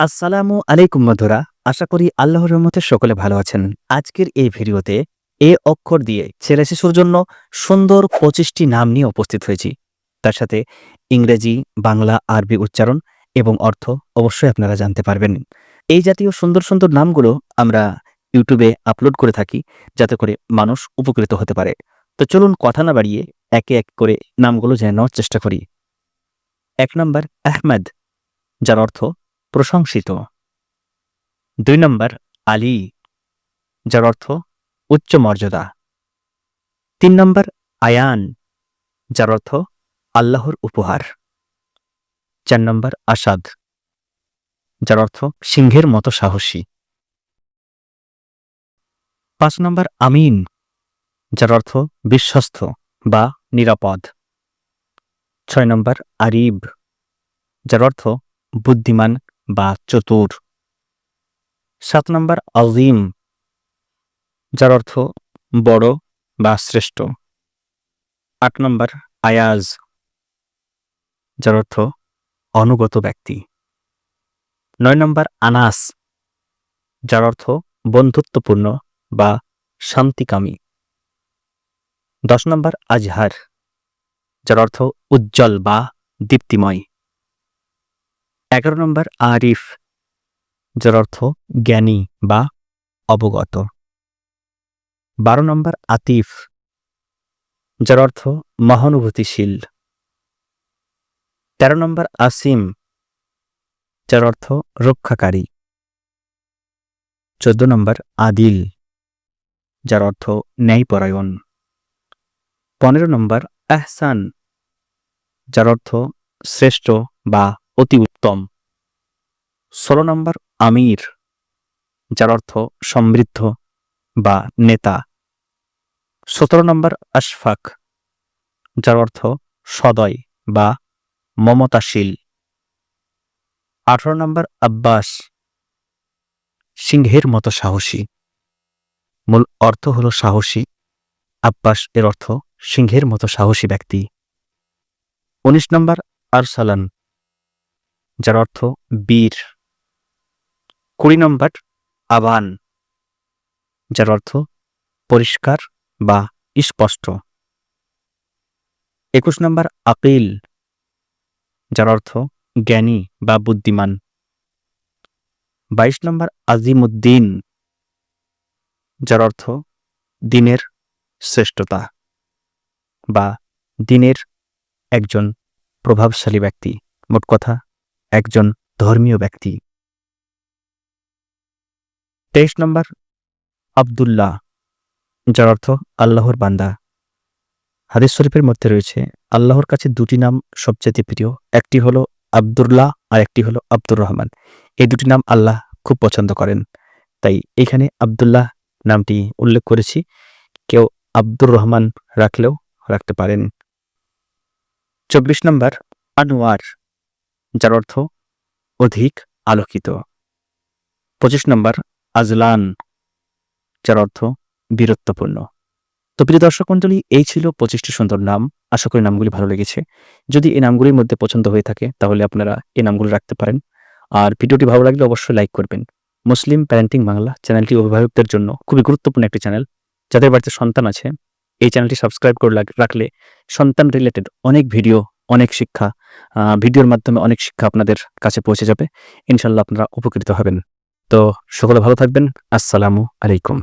আসসালামু আলাইকুম বন্ধুরা, আশা করি আল্লাহর রহমতে সকলে ভালো আছেন। আজকের এই ভিডিওতে এ অক্ষর দিয়ে ছেলে শিশুর জন্য সুন্দর পঁচিশটি নাম নিয়ে উপস্থিত হয়েছি। তার সাথে ইংরেজি, বাংলা, আরবি উচ্চারণ এবং অর্থ অবশ্যই আপনারা জানতে পারবেন। এই জাতীয় সুন্দর সুন্দর নামগুলো আমরা ইউটিউবে আপলোড করে থাকি যাতে করে মানুষ উপকৃত হতে পারে। তো চলুন কথা না বাড়িয়ে একে এক করে নামগুলো জেনে নেওয়ার চেষ্টা করি। এক নম্বর, আহমেদ, যার অর্থ প্রশংসিত। দুই নম্বর, আলী, যার অর্থ উচ্চ মর্যাদা। তিন নম্বর, আয়ান, যার অর্থ আল্লাহর উপহার। চার নম্বর, আসাদ, যার অর্থ সিংহের মতো সাহসী। পাঁচ নম্বর, আমিন, যার অর্থ বিশ্বস্ত বা নিরাপদ। ছয় নম্বর, আরিব, যার অর্থ বুদ্ধিমান বা চতুর। সাত নম্বর, আজিম, যার অর্থ বড় বা শ্রেষ্ঠ। আট নম্বর, আয়াজ, যার অর্থ অনুগত ব্যক্তি। নয় নম্বর, আনাস, যার অর্থ বন্ধুত্বপূর্ণ বা শান্তিকামী। দশ নম্বর, আজহার, যার অর্থ উজ্জ্বল বা দীপ্তিময়। এগারো নম্বর আরিফ, যার অর্থ জ্ঞানী বা অবগত। বারো নম্বর আতিফ, যার অর্থ মহানুভূতিশীল। তেরো নম্বর আসিম, যার অর্থ রক্ষাকারী। চোদ্দ নম্বর আদিল, যার অর্থ ন্যায়পরায়ণ। পনেরো নম্বর আহসান, যার অর্থ শ্রেষ্ঠ বা অতি উত্তম। ষোলো নম্বর, আমির, যার অর্থ সমৃদ্ধ বা নেতা। সতেরো নম্বর, আশফাক, যার অর্থ সদয় বা মমতাশীল। আঠারো নম্বর, আব্বাস, সিংহের মতো সাহসী। মূল অর্থ হল সাহসী। আব্বাস এর অর্থ সিংহের মতো সাহসী ব্যক্তি। উনিশ নম্বর, আরসালান যার অর্থ বীর। কুড়ি নম্বর, আবান, যার অর্থ পরিষ্কার বা স্পষ্ট। একুশ নম্বর, আপিল, যার অর্থ জ্ঞানী বা বুদ্ধিমান। বাইশ নম্বর, আজিমুদ্দিন, যার অর্থ দিনের শ্রেষ্ঠতা বা দিনের একজন প্রভাবশালী ব্যক্তি। মোট কথা একজন ধর্মীয় ব্যক্তি। তেইশ নম্বর, আবদুল্লাহ, যার অর্থ আল্লাহর বান্দা। হাদিস শরীফের মধ্যে রয়েছে, আল্লাহর কাছে দুটি নাম সবচেয়ে প্রিয়, একটি হলো আবদুল্লাহ আর একটি হলো আব্দুর রহমান। এই দুটি নাম আল্লাহ খুব পছন্দ করেন। তাই এখানে আবদুল্লাহ নামটি উল্লেখ করেছি, কেউ আব্দুর রহমান রাখলেও রাখতে পারেন। চব্বিশ নম্বর, আনোয়ার যার অর্থ অধিক আলোকিত। পঁচিশ নম্বর, আজলান, যার অর্থ বীরত্বপূর্ণ। তো প্রিয় দর্শক মণ্ডলী, এই ছিল পঁচিশটি সুন্দর নাম। আশা করি নামগুলি ভালো লেগেছে। যদি এই নামগুলির মধ্যে পছন্দ হয়ে থাকে, তাহলে আপনারা এই নামগুলো রাখতে পারেন। আর ভিডিওটি ভালো লাগলে অবশ্যই লাইক করবেন। মুসলিম প্যারেন্টিং বাংলা চ্যানেলটি অভিভাবকদের জন্য খুবই গুরুত্বপূর্ণ একটি চ্যানেল। যাদের বাড়িতে সন্তান আছে, এই চ্যানেলটি সাবস্ক্রাইব করে রাখলে সন্তান রিলেটেড অনেক ভিডিও অনেক শিক্ষা ভিডিওর মাধ্যমে অনেক শিক্ষা আপনাদের কাছে পৌঁছে যাবে। ইনশাল্লাহ আপনারা উপকৃত হবেন। তো সকলে ভালো থাকবেন। আসসালামু আলাইকুম।